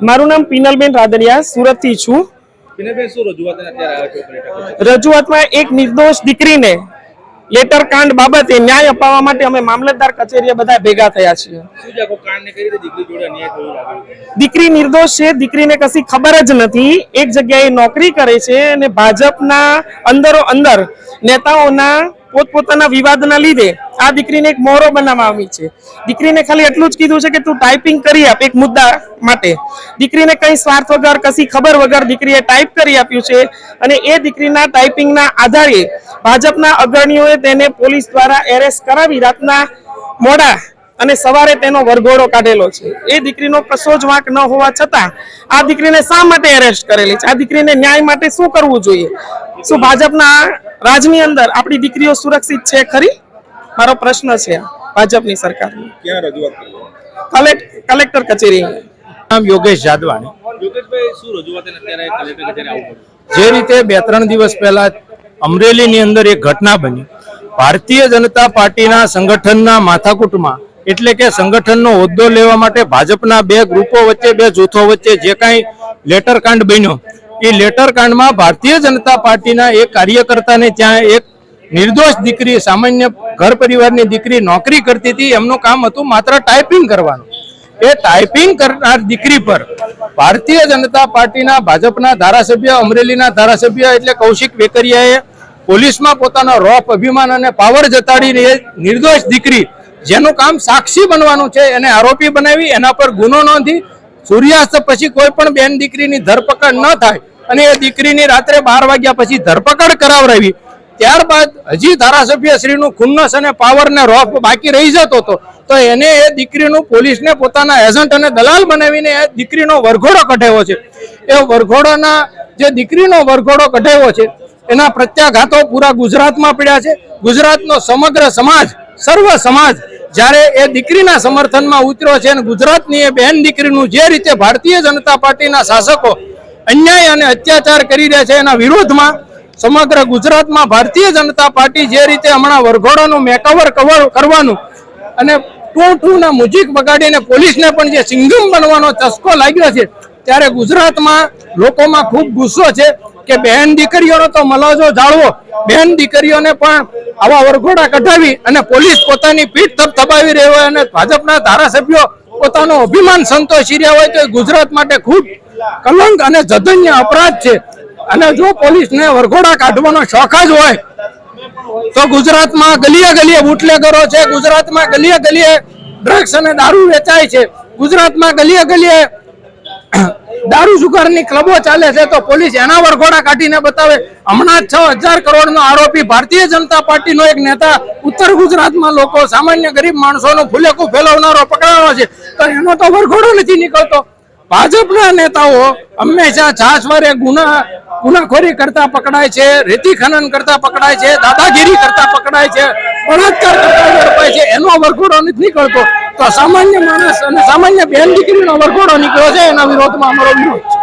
મારું નામ પિનલબેન રાદડિયા સુરતથી છું. રજૂઆતમાં એક નિર્દોષ દીકરીને લેટર કાંડ બાબતે ન્યાય અપાવવા માટે અમે મામલતદાર કચેરીએ બધા ભેગા થયા છીએ. દીકરી નિર્દોષ છે દીકરીને કશી ખબર જ નથી. એક જગ્યાએ નોકરી કરે છે અને ભાજપના અંદરો અંદર નેતાઓના પોતપોતાના વિવાદના લીધે આ દીકરીને એક મોરો બનાવવામાં આવી છે. દીકરીને ખાલી એટલું જ કીધું છે કે તું ટાઈપિંગ કરી આપ એક મુદ્દા માટે. દીકરીને કઈ સ્વાર્થ વગર, કશી ખબર વગર દીકરીએ ટાઈપ કરી આપ્યું છે અને એ દીકરીના ટાઈપિંગના આધારે ભાજપના અગ્રણીઓએ તેને પોલીસ દ્વારા એરેસ્ટ કરાવી રાતના મોડા અને સવારે તેનો વરઘોડો કાઢેલો છે. એ દીકરીનો કશો જ વાંક ન હોવા છતાં આ દીકરીને શા માટે એરેસ્ટ કરેલી છે? આ દીકરીને ન્યાય માટે શું કરવું જોઈએ? શું ભાજપના રાજની અંદર આપણી દીકરીઓ સુરક્ષિત છે ખરી? મારો પ્રશ્ન છે ભાજપની સરકારની. ક્યાં રજૂઆત કલેક્ટર કચેરી. નામ યોગેશ જાદવાણી. યોગેશભાઈ શું રજૂઆત અને અત્યારે કલેક્ટર કચેરી આવવું પડ્યું? જે રીતે બે ત્રણ દિવસ પહેલા અમરેલીની અંદર એક ઘટના બની. ભારતીય જનતા પાર્ટીના સંગઠનના માથાકૂટમાં એટલે કે સંગઠનનો હોદ્દો લેવા માટે ભાજપના બે ગ્રુપો વચ્ચે બે જૂથો વચ્ચે જે કાંઈ લેટર કાંડ બન્યો એ લેટર કાંડમાં ભારતીય જનતા પાર્ટીના એક કાર્યકર્તાને ત્યાં એક નિર્દોષ દીકરી, સામાન્ય ઘર પરિવારની દીકરી નોકરી કરતી હતી. એમનું કામ હતું માત્ર ટાઈપિંગ કરવાનું. એ ટાઈપિંગ કરનાર દીકરી પર ભારતીય જનતા પાર્ટીના ભાજપના ધારાસભ્ય, અમરેલીના ધારાસભ્ય એટલે કૌશિક વેકરિયાએ પોલીસમાં પોતાનો રોપ અભિમાન અને પાવર જતાડીને નિર્દોષ દીકરી, જેનું કામ સાક્ષી બનવાનું છે, એને આરોપી બનાવી, એના પર ગુનો નોંધી સૂર્યાસ્ત પછી કોઈ પણ બેન દીકરીની ધરપકડ ન થાય અને એ દીકરીની રાત્રે બાર વાગ્યા પછી ધરપકડ કરાવરાવી ત્યારબાદ હજી ધારાસભ્ય શ્રીનું ખુન્નસ અને પાવરને રોફ બાકી રહી જતો હતો. તો એને એ દીકરીનું પોલીસને પોતાના એજન્ટ અને દલાલ બનાવીને એ દીકરીનો વરઘોડો કઢાવ્યો છે. એ વરઘોડાના જે દીકરીનો વરઘોડો કઢાવ્યો છે, એના પ્રત્યાઘાતો પૂરા ગુજરાતમાં પડ્યા છે. ગુજરાતનો સમગ્ર સમાજ, સર્વ સમાજ જ્યારે એ દીકરીના સમર્થનમાં ઉતર્યો છે અને ગુજરાતની એ બહેન દીકરીનું જે રીતે ભારતીય જનતા પાર્ટીના શાસકો અન્યાય અને અત્યાચાર કરી રહ્યા છે એના વિરોધમાં સમગ્ર ગુજરાતમાં ભારતીય જનતા પાર્ટી જે રીતે હમણાં વરઘોડાનું મેકઓવર કવર કરવાનું અને ટુ ટુ બગાડીને પોલીસને પણ જે સિંગમ બનવાનો ચસ્કો લાગ્યો છે, ત્યારે ગુજરાતમાં લોકોમાં ખૂબ ગુસ્સો છે. કે બહેન દીકરીઓનો તો મલાજો જાળવો. બહેન દીકરીઓને પણ આવા વરઘોડા કઢાવી અને પોલીસ પોતાની પીઠ થપથપાવી રહી હોય અને ભાજપના ધારાસભ્યો પોતાનો અભિમાન સંતોષી રહ્યા હોય તો ગુજરાત માટે ખૂબ કલંક અને જધન્ય અપરાધ છે. અને જો પોલીસને વરઘોડા કાઢવાનો શોખ જ હોય, તો ગુજરાતમાં ગલીએ ગલીએ બુટલેગરો છે. ગુજરાતમાં ગલીએ ગલીએ ડ્રગ્સ અને દારૂ વેચાય છે. ગુજરાતમાં ગલીએ ગલીએ દારૂ સુગારની ક્લબો ચાલે છે તો પોલીસ એના વરઘોડા કાઢીને બતાવે. હમણાં છ હજાર કરોડનો આરોપી ભારતીય જનતા પાર્ટીનો એક નેતા ઉત્તર ગુજરાતમાં લોકો, સામાન્ય ગરીબ માણસોનું ફૂલેકું ફેલાવનારો પકડાયો છે. તો એનો તો વરઘોડો નથી નીકળતો. ભાજપના નેતાઓ હંમેશા છાસવારે ગુના, ગુનાખોરી કરતા પકડાય છે, રેતી ખનન કરતા પકડાય છે, દાદાગીરી કરતા પકડાય છે. બળાત્કાર કરતા એનો વરઘોડો નથી નીકળતો. તો સામાન્ય માણસ અને સામાન્ય બેન દીકરીનો વરઘોડો નીકળ્યો છે, એના વિરોધમાં અમારો વિરોધ